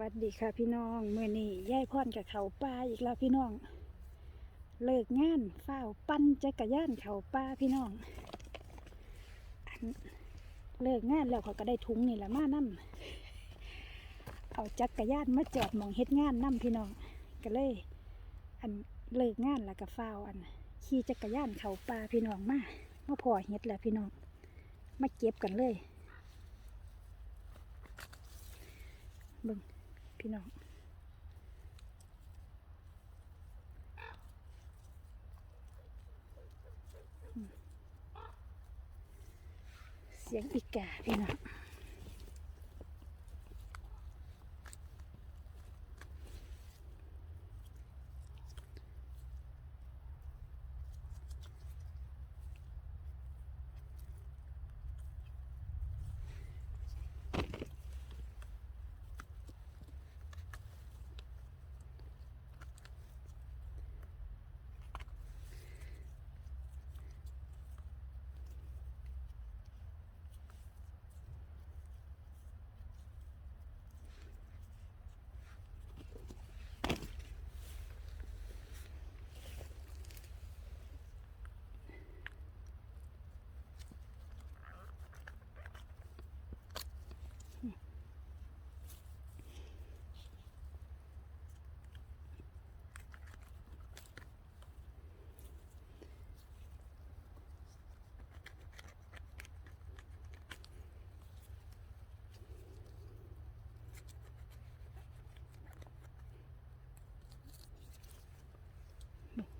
วัสดีค่ะพี่น้องเมื่อนี้ย่ายพ่อนกับเขาป่าอีกแล้วพี่น้อง เลิกงานเฝ้าปั่นจักรยานเขาป่าพี่น้องอันเลิกงานแล้วเขาก็ได้ถุงนี่แหละมานั่เอาจักรยานมาจอดมองเฮ็ดงานนั่พี่น้องก็เลย อันเลิกงานแล้วก็เฝ้าอันขี่จักรยานเขาป่าพี่น้องมามาพอเฮ็ดแล้วพี่น้องมาเก็บกันเลยบิ่ง พี่น้องเสียงอีกาพี่น้อง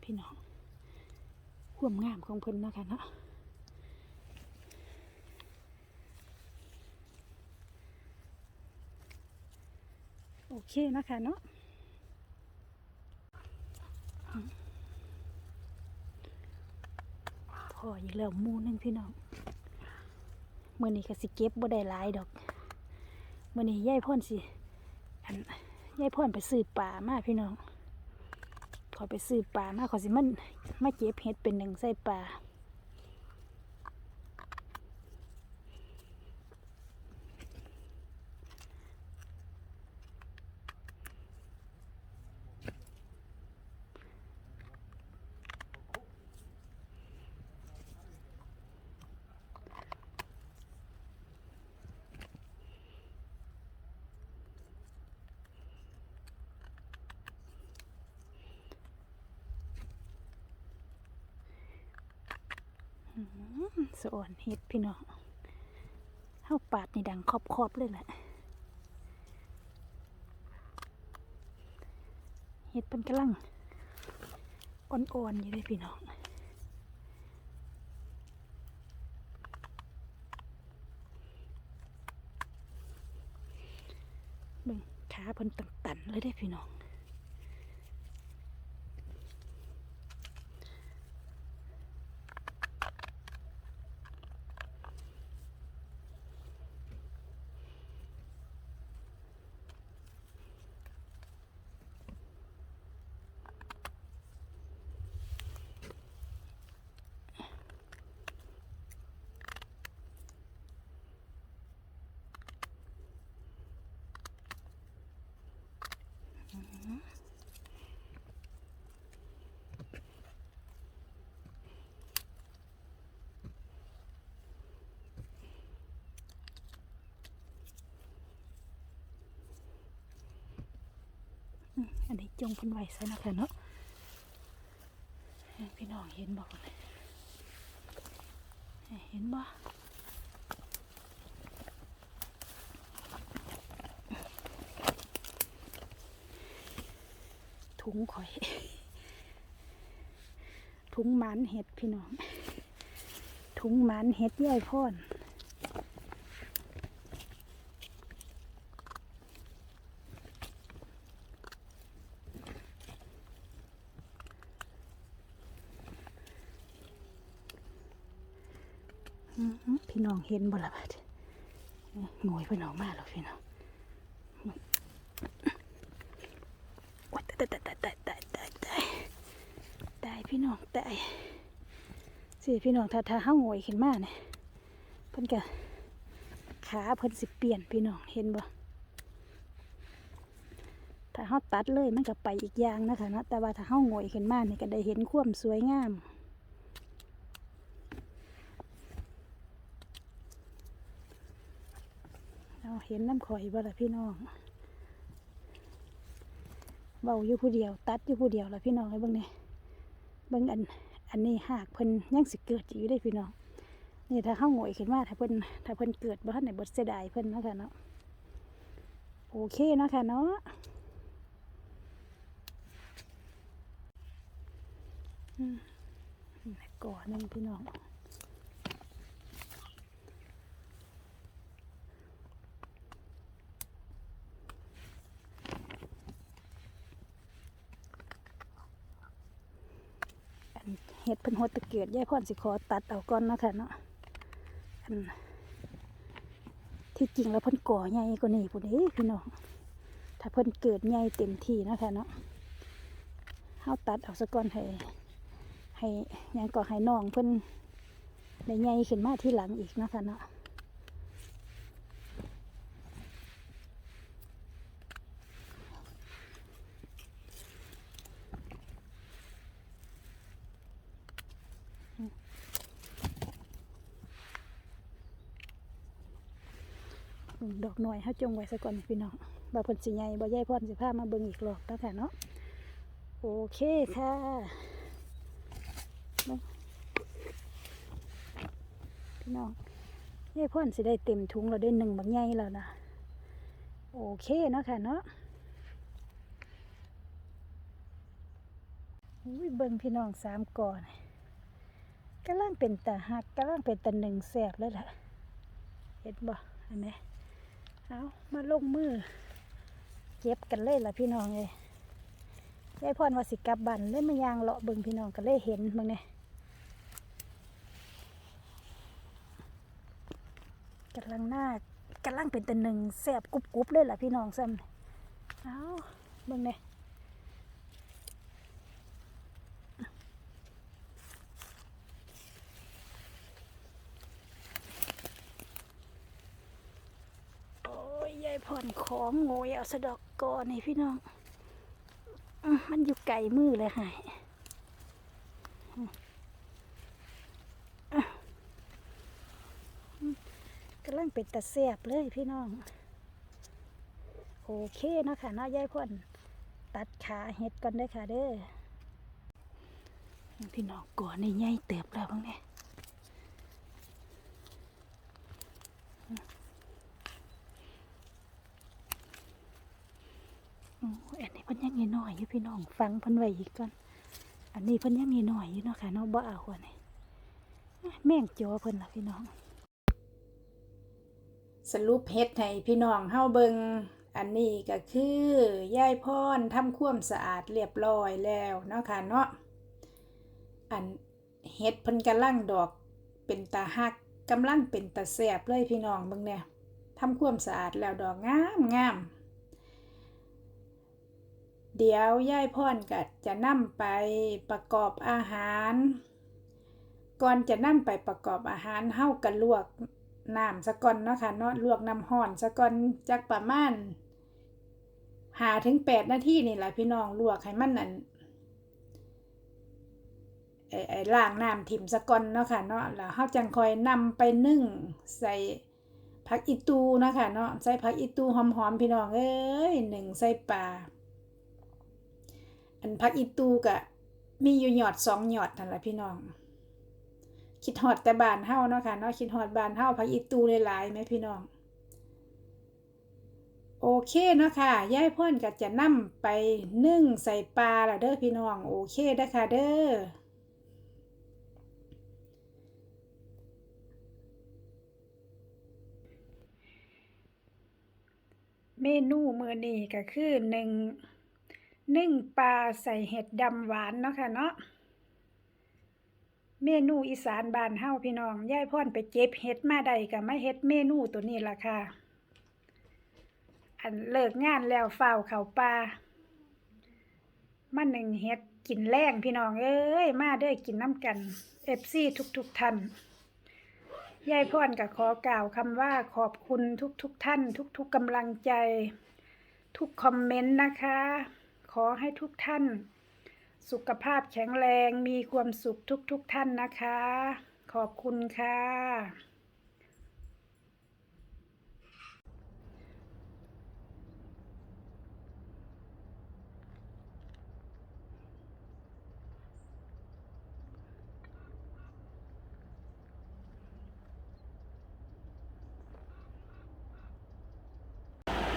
พี่น้องควมงามของเพิ่นนะคะเนาะโอเคนะคะเนาะพออีกแล้วมูนึงพี่น้องเมื่อนี้ก็สิเก็บบ่ได้หลายดอกเมื่อนี้ยายพ่นสิอันยายพ่นไปซื้อปลามาพี่น้อง ขอไปซื้อปลามาขอสิมันมาเก็บเห็ดเป็นหนึ่งใส่ปลา สะอ่อนเห็ดพี่น้องเฮาปาดนี่ดังครอบๆเลยแหละเห็ดเป็นกำลังอ่อนๆอยู่เลยพี่น้องเบิ่งขาเพิ่นตันๆเลยได้พี่น้อง อันนี้จงเพันไหวซะนะคะเนาะพี่น้องเห็นบอกเลยเห็นบ่ถุงข่อย ถุงมันเห็ดพี่น้อง ถุงมันเห็ดย่อยพ่อน พี่น้องเห็นบ่ละบัดหน่วยพี่น้องมาแล้วพี่น้องตายตายตายตายตายตายตายตายพี่น้องตายสิพี่น้องถ้าถ้าเฮาหวยขึ้นมาเนี่ยเพิ่นก็ขาเพิ่นสิเปลี่ยนพี่น้องเห็นบ่ถ้าเฮาตัดเลยมันก็ไปอีกอย่างนะคะนะแต่ว่าถ้าเฮาโงอยขึ้นมาเนี่ยก็ได้เห็นความสวยงาม เอาเห็นน้ำข่อยบ่ล่ะพี่น้องเบาอยู่ผู้เดียว ตัดอยู่ผู้เดียวล่ะพี่น้องไอ้เบิ่งนี่เบิ่งอันอันนี้หากเพิ่นยังสิเกิดอยู่ได้พี่น้องนี่ถ้าเข้าโงอยขึ้นมาถ้าเพิ่นถ้าเพิ่นเกิดบ่ทันได้บดเสียดายเพิ่นเนาะค่ะเนาะโอเคเนาะค่ะเนาะอืมก่อนหนึงพี่น้อง อัน เห็ดเพิ่นหดตะเกียดยายพ่อนสิขอตัดเอาก่อนนะค่ะเนาะอันที่จริงแล้วเพิ่นก่อใหญ่กว่านี้พุ่นเอ้พี่น้องถ้าเพิ่นเกิดใหญ่เต็มที่นะค่ะเนาะเฮาตัดเอาซะก่อนให้ให้ยังก่อให้น้องเพิ่นได้ใหญ่ขึ้นมาที่หลังอีกนะค่ะเนาะ ดอกหน่อยเฮาจงไว้ซะก่อนพี่น้องบ่าเพิ่นสิใหญ่บ่ยายพรสิพามาเบิ่งอีกรอบแล้วค่ะเนาะโอเคค่ะพี่น้องยายพรสิได้เต็มถุงเราได้หนึ่งบักใหญ่แล้วนะโอเคเนาะค่ะเนาะอุ้ยเบิ่งพี่น้องสามก่อนกำลังเป็นตาหักกำลังเป็นตาหนึ่งแสบแล้วล่ะเห็นบ่เห็นไหม เอามาลงมือ เก็บกันเลยล่ะพี่น้องเลยยายพรว่าสิกลับบันเลยมายางเลาะเบิ่งพี่น้องก็เลยเห็นบิ่งเนี่ยกำลังหน้ากำลังเป็นตัวหนึ่งแสบกรุบกรุบเลยล่ะพี่น้องซ้ำเอาเบิ่งเนี่ยโอ้ยยายพรข องโงยเอาสะดอกก่อนนี่พี่น้อง มันอยู่ไกลมือเลยค่ะกำลังเป็นตะแสบเลยพี่น้อง โอเคนะค่ะเนายายพรตัดขาเห็ดก่อนได้ค่ะเด้อพี่น้องก่อนในใหญ่เติบแล้วบ้างเนี่ย โอ้ยอันนี้เพิ่น ยังน้อยอยู่พี่น้องฟังเพิ่นไว้อีกก่อนอันนี้เพิ่นยังน้อยอยู่เนาะค่ะเนาะบ่เอาอันนี้แม่งจอเพิ่นล่ะพี่น้อง สรุปเฮ็ดให้พี่น้องเฮาเบิงอันนี้ก็คือยายพรทำความสะอาดเรียบร้อยแล้วเนาะค่ะเนาะอันเฮ็ดเพิ่นกำลังดอกเป็นตาฮักกำลังเป็นตาแซ่บเลยพี่น้องเบิ่งเนี่ยทำความสะอาดแล้วดอกงามงาม เดี๋ยวยายพรก็จะนำไปประกอบอาหาร ก่อนจะนำไปประกอบอาหารเฮาก็ลวกน้ำซะก่อนเนาะค่ะเนาะลวกน้ำร้อนซะก่อนจักประมาณหาถึงแปดนาทีนี่แหละพี่น้องลวกให้มันนั่นไอ้ไอ้ล้างน้ำถิ่มซะก่อนเนาะค่ะเนาะแล้วเฮาจังคอยนำไปนึ่งใส่ผักอีตูเนาะค่ะเนาะใส่ผักอีตูหอมๆพี่น้องเอ้ยหนึ่งใส่ปลา อันพักอีตูกะมีอยู่หยอดสองหยอดนั่นแหละพี่น้อง คิดฮอดแต่บานเฮาเนาะค่ะเนาะคิดฮอดบานเฮาพักอีตูหลายๆไหมพี่น้อง โอเคเนาะค่ะยายพ่นก็จะนำไปนึ่งใส่ปลาละเด้อพี่น้อง โอเคเด้อค่ะเด้อเมนูมือนี้ก็คือหนึ่ง นึ่งปลาใส่เห็ดดำหวานเนาะค่ะเนาะเมนูอีสานบ้านเฮาพี่น้องยายพ่อนไปเก็บเห็ดมาได้ก็มาเฮ็ดเมนูตัวนี้ล่ะค่ะ อันเลิกงานแล้วฝ้าวเขาป่ามาหนึ่งเฮ็ดกินแรงพี่น้องเอ้ยมาเด้อกินน้ำกัน FC ทุกๆท่านยายพ่อนก็ขอกล่าวคำว่าขอบคุณทุกๆท่าน ทุกๆกำลังใจ ทุกคอมเมนต์นะคะ ขอให้ทุกท่าน สุขภาพแข็งแรงมีความสุขทุกๆทท่านนะคะ ขอบคุณค่ะ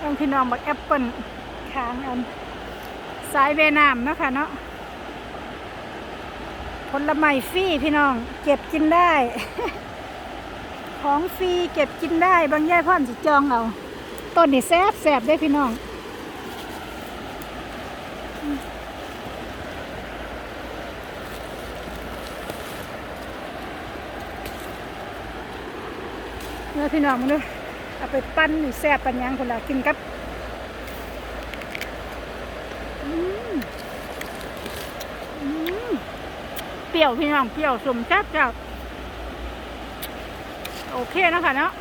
ต้องพี่น้องบอกแอปเปิลค้างอัน สายเวนามเนาะคะเนาะผลไม้ฟรีพี่น้อง เก็บกินได้ ของฟรีเก็บกินได้ บางย่ายพ่อนสิจองเอาต้นนี่แซบแซบได้พี่น้องเนื้อพี่น้องมึงดูเอาไปปั้นนี่แซ่บปันยังคนละกินกับอืมอืมเปรี้ยวพี่น้องเปรี้ยวสมแซ่บจ้าโอเคนะคะเนาะ